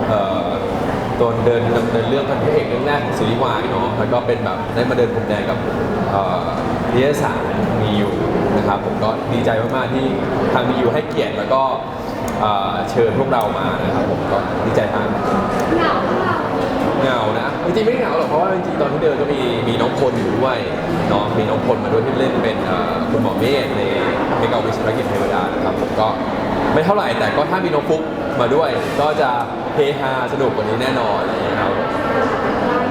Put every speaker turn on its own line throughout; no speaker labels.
แบบเอ่อตัวเดินดำเนินเรื่องเป็นพระเอกเรื่องแรกของซีรีส์วายเนาะแล้วก็เป็นแบบได้มาเดินพรมแดงกับเอ่อนิยสารมีอยู่นะครับผมก็ดีใจมากๆที่ทางมีอยู่ให้เกียรติแล้วก็เชิญพวกเรามานะครับผมก็ดีใจมาก
เหงาเห
งานะจริงๆไม่เหงาหรอกเพราะว่าจริงๆตอนที่เดินก็มีมีน้องพลอยู่ด้วยเนาะมีน้องพลมาด้วยที่เล่นเป็นคุณหมอเมธในเกาวิชภารกิจเทวดานะครับผมก็ไม่เท่าไหร่แต่ก็ถ้ามีน้องฟุกมาด้วยก็จะ ฮฮาสนุกกว่านี้แน่นอนอะไรอย่างเงี้ยครับ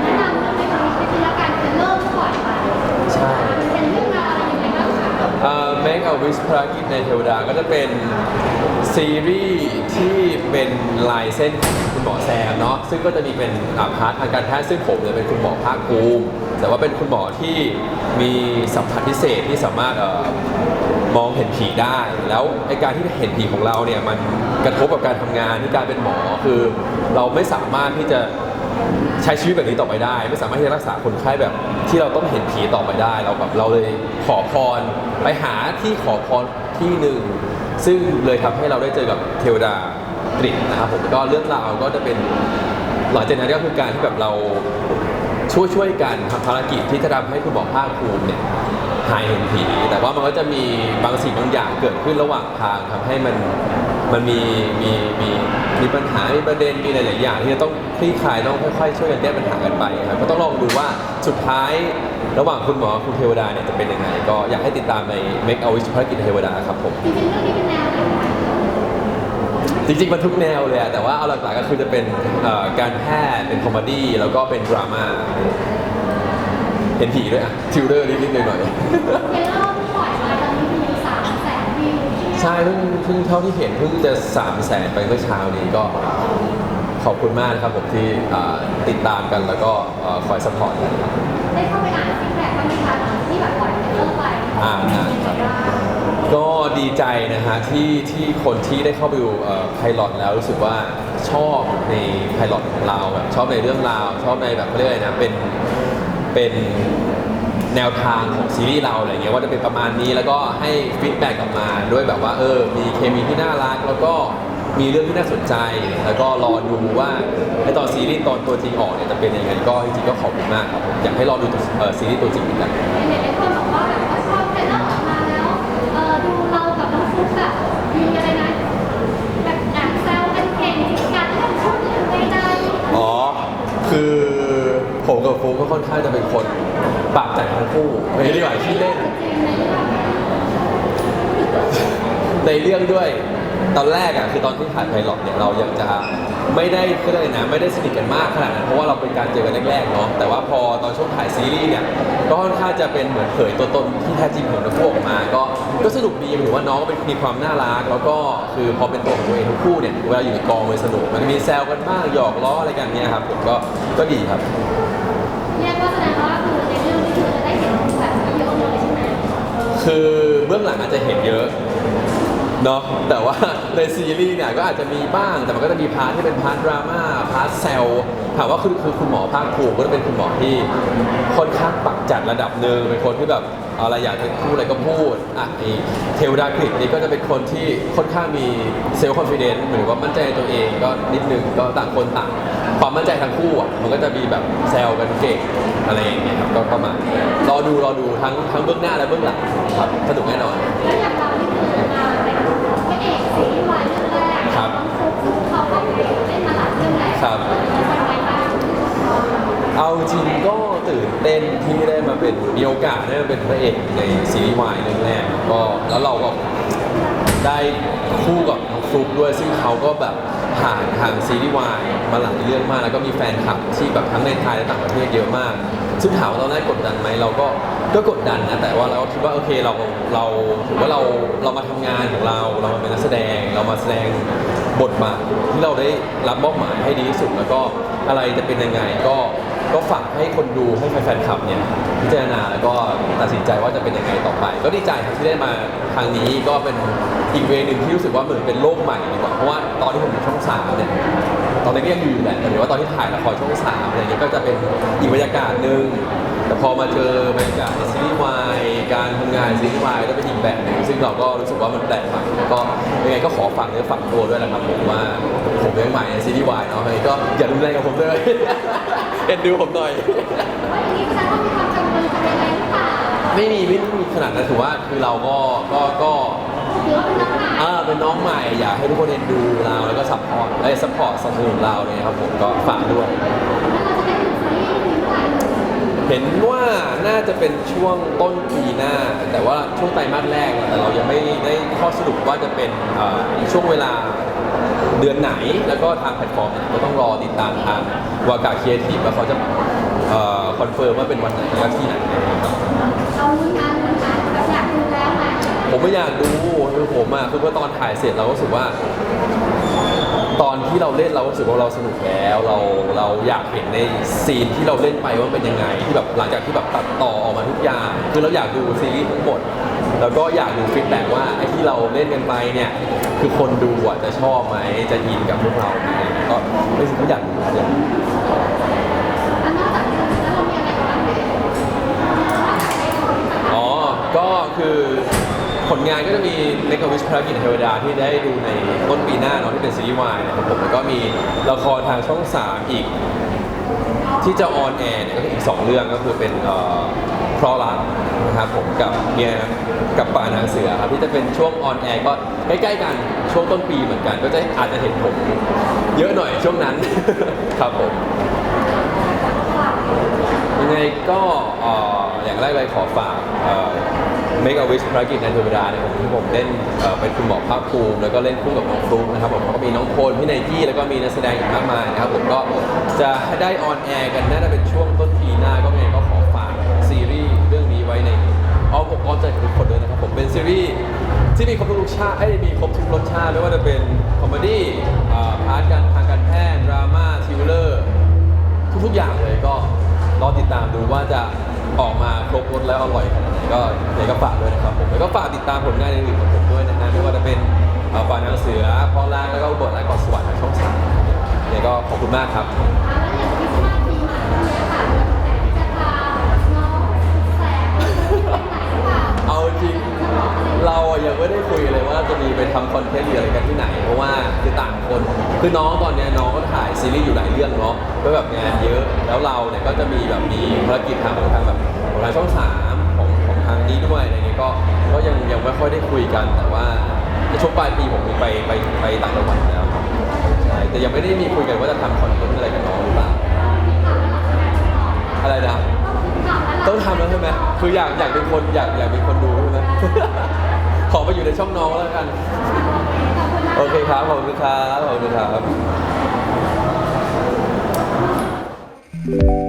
แนะนำเรื่องในวันนี้เป็นละกันเป็นเริ่มก่อนไป
ใช่
เป็นเรื่องราวอะไรยังไงบ้างคะ
เอ่อ Make a Wish ภารกิจในเทวดาก็จะเป็นซีรีส์ที่เป็นลายเส้นของคุณหมอแซมเนาะซึ่งก็จะมีเป็นอ่าพาร์ททางการแพทย์ซึ่งผมเนี่ยเป็นคุณหมอภาคภูมิแต่ว่าเป็นคุณหมอที่มีสัมผัสพิเศษที่สามารถเอ่อ มองเห็นผีได้ แล้วไอการที่เห็นผีของเราเนี่ยมันกระทบกับการทำงานที่การเป็นหมอคือเราไม่สามารถที่จะใช้ชีวิตแบบนี้ต่อไปได้ ไม่สามารถที่จะรักษาคนไข้แบบที่เราต้องเห็นผีต่อไปได้เราแบบเราเลยขอพรไปหาที่ขอพรที่หนึ่งซึ่งเลยทำให้เราได้เจอกับเทวดากฤษนะครับผมก็เรื่องราวก็จะเป็นหลังจากนั้นก็คือการที่แบบเราช่วยช่วยๆกันทำภารกิจที่จะทำให้คุณหมอภาคภูมิเนี่ย หายเห็นผีแต่ว่ามันก็จะมีบางสิ่งบางอย่างเกิดขึ้นระหว่างทางทำให้มันมันมีมีมีมีปัญหา มีประเด็น มีหลายๆอย่างที่จะต้องคลี่คลายต้องค่อยๆช่วยกันแก้ปัญหากันไปครับก็ต้องลองดูว่าสุดท้ายระหว่างคุณหมอกับคุณเทวดาเนี่ยจะเป็นยังไง ก็อยากให้ติดตามใน Make a Wish ภารกิจเทวดาครับผม
จริงๆเรื่องนี้เป็นแนวไหนคะ
จริงๆมันทุกแนวเลยอะแต่ว่าเอาหลักๆก็คือจะเป็นเอ่อการแพทย์เป็นคอมเมดี้แล้วก็เป็นดราม่า เห็นผีด้วยอะทิวเดอร์นิดๆหน่อย
เทรลเลอร์ที่ปล่อยมาตอนนี้มีสามแสนวิว
ๆใช่เพิ่งเพิ่งเท่าที่เห็นเพิ่งจะ3 0 0แสนไปเมื่อเช้านี้ก็ขอบคุณมากนะครับผมที่อ่าติดตามกันแล้วก็เอ่อคอยสปอร์ตกันครับ
ได้เข้าไปอ่านฟีดแบ็กบ้างไหมคะที่แบบปล่อยเทรลเลอร์ไป
อ่านอ่านครับก็ดีใจนะฮะที่ที่คนที่ได้เข้าไปดูไพลอตแล้วรู้สึกว่าชอบในไพลอตของเราแบบชอบในเรื่องราว ชอบในแบบเขาเรียกอะไรนะเป็น เป็นแนวทางของซีรีส์เราอะไรเงี้ยว่าจะเป็นประมาณนี้แล้วก็ให้ฟีดแบ็กกลับมาด้วยแบบว่าเออมีเคมีที่น่ารักแล้วก็มีเรื่องที่น่าสนใจ แล้วก็รอดูว่าไอตอนซีรีส์ตอนตัวจริงออกเนี่ยจะเป็นยังไงก็จริงๆก็ขอบคุณมากครับผมอยากให้รอดูตัวเอ่อซีรีส์ตัวจริงเหมือนกัน
เห็นหลายคนบอกว่าแบบว่าชอบเทรลเลอร์ออกมาแล้วเออดูเรากับน้องฟุ๊กแบบมีอะไรนะแบบแอบแซวกันเก่งการเล่นชุดหรือใดๆ
อ๋อ คือ ผมกับฟูก็ค่อนข้างจะเป็นคนปากจัดทั้งคู่ในเรื่องที่เล่น ในเรื่องด้วยตอนแรกอะคือตอนที่ถ่ายไพลอตเนี่ยเรายังจะไม่ได้ก็เลยกอะไรนะไม่ได้สนิทกันมากขนาดนั้นเพราะว่าเราเป็นการเจอกันแรกๆเนาะแต่ว่าพอตอนช่วงถ่ายซีรีส์เนี่ยก็ค่อนข้างจะเป็นเหมือนเผยตัวตนที่แท้จริงของทั้งคู่ออกมา ก็ก็สนุกดีหรือว่าน้องก็เป็นมีความน่ารักแล้วก็คือพอเป็นตัวของตัวเองทั้งคู่เนี่ยเวลาอยู่ในกองมันสนุกมันมีแซวกันบ้างหยอกล้ออะไรกันเนี่ยครับผมก็ก็ดีครับ
เรียกว่าแสดงว่าคือในเรื่องนี้คือจะได้เห็นแบบนี้เยอะเลยใช่ไหม
คือเบื้องหลังอาจจะเห็นเยอะเนาะแต่ว่าในซีรีส์เนี่ยก็อาจจะมีบ้าง แต่มันก็จะมีพาร์ทที่เป็นพาร์ทดราม่าพาร์ทแซลถามว่าคือคือคุณหมอภาคภูมิก็จะเป็นคุณหมอที่ค่อนข้างปักจัดระดับหนึ่งเป็นคนที่แบบอะไรอยากจะพูดอะไรก็พูดอะไอเทวดากฤษนี่ก็จะเป็นคนที่ค่อนข้างมีเซลล์คอนฟิเดนซ์หรือว่ามั่นใจในตัวเองก็นิดนึงก็ต่างคนต่าง ความมั่นใจทั้งคู่อะมันก็จะมีแบบแซลกันเก่งอะไรอย่างเงี้ยครับก็ประมาณนี้รอดูรอดูทั้งทั้งเบื้องหน้าและเบื้องหลังครับสนุกแน่นอน
แล้วอย่างเราที่คือมาเป็นพระเอกซีรีส์วายเรื่องแรก
ครับ
น้องคุกเขาก็เล่นมาหลายเรื่องแล้ว
ครับ
เป็น
เอาจริงก็ตื่นเต้นที่ได้มาเป็นมีโอกาสได้มาเป็นพระเอกในซีรีส์วายเรื่องแรกก็แล้วเราก็ได้คู่กับน้องฟลุกด้วยซึ่งเขาก็แบบ ผ่านทางซีรีส์วายมาหลายเรื่องมากแล้วก็มีแฟนคลับที่แบบทั้งในไทยและต่างประเทศเยอะมาก ซึ่งถามว่าเราได้กดดันไหมเราก็ก็กดดันนะแต่ว่าเราคิดว่าโอเคเราเราถือว่าเราเรามาทำงานของเราเรามาเป็นนักแสดง เรามาแสดงบทบาทที่เราได้รับมอบหมายให้ดีที่สุดแล้วก็อะไรจะเป็นยังไงก็ ก็ฝากให้คนดูให้แฟนๆคลับเนี่ยพิจารณาแล้วก็ตัดสินใจว่าจะเป็นยังไงต่อไป ก็ดีใจครับที่ได้มาทางนี้ก็เป็นอีกเวนึงที่รู้สึกว่าเหมือนเป็นโลกใหม่ดีกว่าเพราะว่าตอนที่ผมอยู่ช่องสามเนี่ยตอนนี้ก็ยังอยู่อยู่แหละแต่ว่าตอนที่ถ่ายละครช่องสามอะไรเงี้ยก็จะเป็นอีกบรรยากาศหนึ่ง แต่พอมาเจอบรรยากาศในซีรีส์วายการทำงานในซีรีส์วายก็เป็นอีกแบบหนึ่งซึ่งเราก็รู้สึกว่ามันแปลกใหม่แล้วก็ยังไงก็ขอฝากเนื้อฝากตัวด้วยนะครับผมว่าผมยังใหม่ในซีรีส์วายเนาะยังไงก็อย่ารุนแรงกับผมเลย เอ็นดูผมหน่อย
ว่าอย่างนี้แสดงว่ามีความกังวลจะเป็นอะไรหรือเปล่า
ไม่มีไม่มีขนาดนั้นถือว่าคือเราก็ก็ก็
หรือว่าเป็นน้องหมา
อ่าเป็นน้องใหม่อยากให้ทุกคนเอ็นดูเราแล้วก็ซัพพอร์ตไอ้ซัพพอร์ตสนับสนุนเราเนี่ยครับผมก็ฝากด้วย
แจะเป็
นช่วงต้นปีหน้า แต่ว่าช่วงไตรมาสแรกแต่เรายังไม่ได้ข้อสรุปว่าจะเป็นเอ่อช่วงเวลาเดือนไหน แล้วก็ทางแพลตฟอร์มก็ต้องรอติดตามทางวากาเคียทีว่าเขาจะคอนเฟิร์มว่าเป็นวันไหนและที่ไหนนะครับ
เราลุ้นงานลุ้นงานแบบอยากดูแล้วไหม
ผมไม่อยากดูคือผมอะคือว่าตอนถ่ายเสร็จเราก็รู้สึกว่า ตอนที่เราเล่นเราก็รู้สึกว่าเราสนุกแล้วเราเราอยากเห็นในซีนที่เราเล่นไปว่าเป็นยังไง ที่แบบหลังจากที่แบบตัดต่อออกมาทุกอย่าง คือเราอยากดูซีรีส์ทั้งหมดแล้วก็อยากดูฟีดแบ็กว่าไอ้ที่เราเล่นกันไปเนี่ยคือคนดูอะจะชอบไหมจะยินกับพวกเราไหมก็ไม่สิ่งที่อยากดูอยากดู
แล้วนอกจากนี้แล้วเรามีอะไรบ้างไหมนอกจากในของต่าง
อ๋อ ก็คือ ผลงานก็จะมีในกวิชภารกิจเทวดาที่ได้ดูในต้นปีหน้าเนาะที่เป็นซีรีส์วายนะครับผมแล้วก็มีละครทางช่อง3อีก ที่จะออนแอร์เนี่ยก็อีก2เรื่องก็คือเป็นเอ่อพราะรักนะครับผมกับเนี่ยกับป่านางเสือครับที่จะเป็นช่วงออนแอร์ก็ใกล้ๆกันช่วงต้นปีเหมือนกัน ก็จะอาจจะเห็นผมเยอะหน่อยช่วงนั้น ครับผมยังไงก็เอ่ออย่างแรกเลยขอฝากเม ก a วิชภารกิจในเทวดาเนี่ยผมที่ผมเล่นเอ่อเป็นคุณหมอภาคภูมิแล้วก็เล่นคู่กับน้องฟลุ๊กนะครับผมแล้วก็มีน้องโพลพี่ไนกี้แล้วก็มีนักแสดงอีกมากมายนะครับผมก็จะได้ออนแอร์กันน่าจะเป็นช่วงต้นปีหน้าก็ไงก็ขอฝากซีรีส์เรื่องนี้ไว้ในอ้อมอกอ้อมใจของทุกคนด้วยนะครับผมเป็นซีรีส์ที่มีครบทุกรสชาติเอ้ยมีครบทุกรสชาติไม่ว่าจะเป็นคอมเมดี้พาร์ทการทางการแพทย์ดราม่าทิวเลอร์ทุกๆอย่างเลยก็ รอติดตามดูว่าจะออกมาครบรสแล้วอร่อยขนาดไหนก็ยังก็ฝากด้วยนะครับผมแล้วก็ฝากติดตามผลงานอื่นๆของผมด้วยนะฮะไม่ว่าจะเป็นเอ่อป่านางเสือพอลางแล้วก็อุบทและกอดสวรรค์ทางช่องสามยังก็ขอบคุณมากครับ
ๆแล้วอย่างคริสมาสปีใหม่นี้ค่ะแต่จะพาน้องแสงไปไหนหรือเปล่า
เอาจริงเรา ไปทำคอนเทนต์หรืออะไรกันที่ไหน เพราะว่าคือต่างคน คือน้องตอนเนี้ยน้องก็ถ่ายซีรีส์อยู่หลายเรื่องเนาะก็แบบงานเยอะ แล้วเราเนี่ยก็จะมีแบบมีภารกิจทางของทางแบบของทางช่องสามของของทางนี้ด้วยอะไรเงี้ยก็ก็ยังยังไม่ค่อยได้คุยกัน แต่ว่าช่วงปลายปีผมมีไปไปไปต่างจังหวัดแล้วใช่แต่ยังไม่ได้มีคุยกันว่าจะทำคอนเทนต์อะไรกับน้องหรือเปล่าอะไรนะต้องทำแล้วใช่ไหมคืออยากอยากเป็นคนอยากอยากเป็นคนดูใช่ไหม อยู่ในช่องน้องแล้วกัน โอเคครับ ขอบคุณครับ ขอบคุณครับ